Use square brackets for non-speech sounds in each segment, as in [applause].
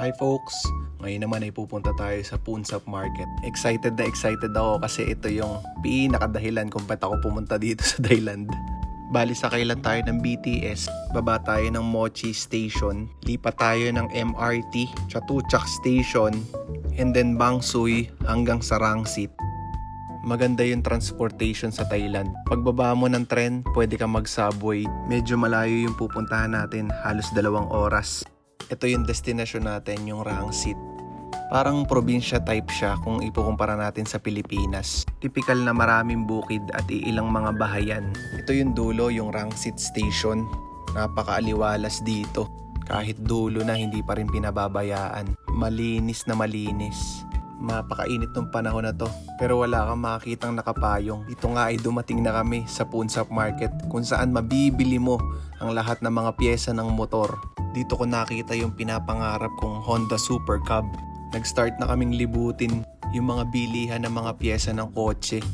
Hi folks! Ngayon naman ay pupunta tayo sa Punsap Market. Excited na excited ako kasi ito yung pinakadahilan kung ba't ako pumunta dito [laughs] sa Thailand. Bali sa kailan tayo ng BTS, baba tayo ng Mochi Station, lipat tayo ng MRT, Chatuchak Station, and then Bangsuy hanggang sa Rangsit. Maganda yung transportation sa Thailand. Pagbaba mo ng tren, pwede kang mag-subway. Medyo malayo yung pupuntahan natin, halos dalawang oras. Ito yung destination natin, yung Rangsit. Parang probinsya type siya kung ikukumpara natin sa Pilipinas. Typical na maraming bukid at iilang mga bahayan. Ito yung dulo, yung Rangsit Station. Napakaaliwalas dito. Kahit dulo na hindi pa rin pinababayaan. Malinis na malinis. Mapakainit ng panahon na to. Pero wala kang makakitang nakapayong. Dito nga ay dumating na kami sa Punsap Market kung saan mabibili mo ang lahat ng mga pyesa ng motor. Dito ko nakita yung pinapangarap kong Honda Super Cub. Nag-start na kaming libutin yung mga bilihan ng mga pyesa ng kotse.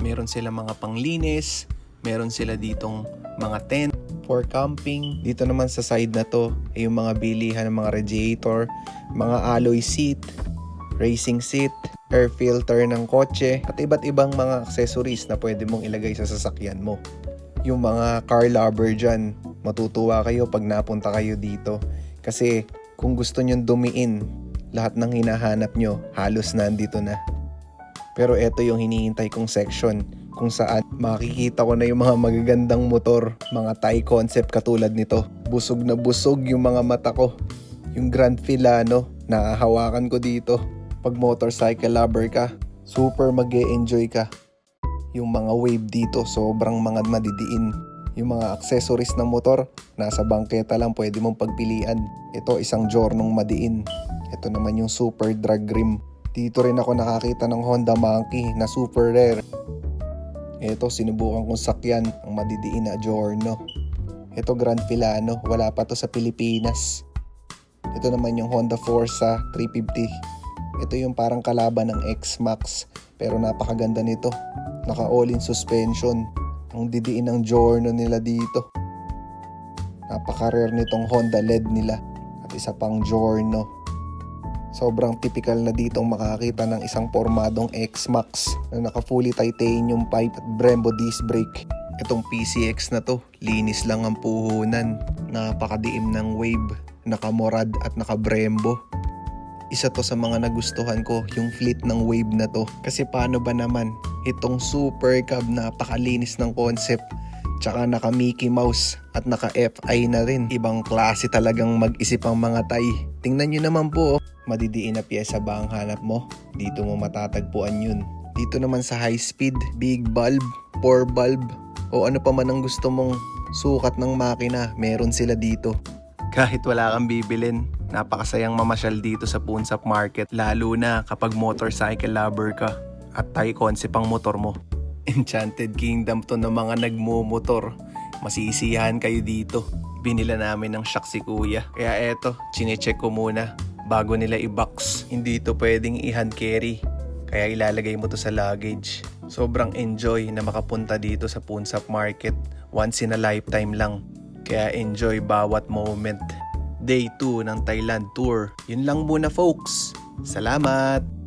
Meron sila mga panglinis, meron sila ditong mga tent for camping. Dito naman sa side na to ay yung mga bilihan ng mga radiator, mga alloy seat, racing seat, air filter ng kotse, at iba't ibang mga accessories na pwede mong ilagay sa sasakyan mo. Yung mga car lover dyan, matutuwa kayo pag napunta kayo dito. Kasi kung gusto nyong dumiin, lahat ng hinahanap nyo, halos nandito na. Pero eto yung hinihintay kong section kung saan makikita ko na yung mga magagandang motor, mga Thai concept katulad nito. Busog na busog yung mga mata ko. Yung Grand Filano, nakahawakan ko dito. Pag motorcycle lover ka, super mag enjoy ka. Yung mga wave dito, sobrang mga madidiin. Yung mga accessories ng motor, nasa bangketa lang pwede mong pagpilian. Ito isang jornong madiin. Ito naman yung super drag rim. Dito rin ako nakakita ng Honda Monkey na super rare. Ito sinubukan kong sakyan ang madidiin na Giorno. Ito Grand Filano, wala pa to sa Pilipinas. Ito naman yung Honda Forza 350. Ito yung parang kalaban ng X-Max pero napakaganda nito. Naka all-in suspension. Ang didiin ng Giorno nila dito. Napaka-rare nitong Honda LED nila at isa pang Giorno. Sobrang typical na ditong makakita ng isang pormadong X-Max na naka fully titanium pipe at Brembo disc brake. Itong PCX na to, linis lang ang puhunan. Napakadiim ng wave, naka-morad at naka-Brembo. Isa to sa mga nagustuhan ko, yung fleet ng wave na to. Kasi paano ba naman, itong super cab napakalinis ng concept. Tsaka naka Mickey Mouse at naka FI na rin. Ibang klase talagang mag-isip ang mga Thai. Tingnan nyo naman po, oh. madidiin na pyesa ba ang hanap mo? Dito mo matatagpuan yun. Dito naman sa high speed, big bulb, 4 bulb, o ano pa man ang gusto mong sukat ng makina, meron sila dito. Kahit wala kang bibilin, napakasayang mamasyal dito sa Punsap Market, lalo na kapag motorcycle lover ka at Thai concept ang motor mo. Enchanted Kingdom to ng mga nagmumotor. Masisiyahan kayo dito. Binila namin ng shock si kuya. Kaya eto, chinecheck ko muna bago nila i-box. Hindi to pwedeng i-hand carry. Kaya ilalagay mo to sa luggage. Sobrang enjoy na makapunta dito sa Punsap Market. Once in a lifetime lang. Kaya enjoy bawat moment. Day 2 ng Thailand Tour. Yun lang muna folks. Salamat!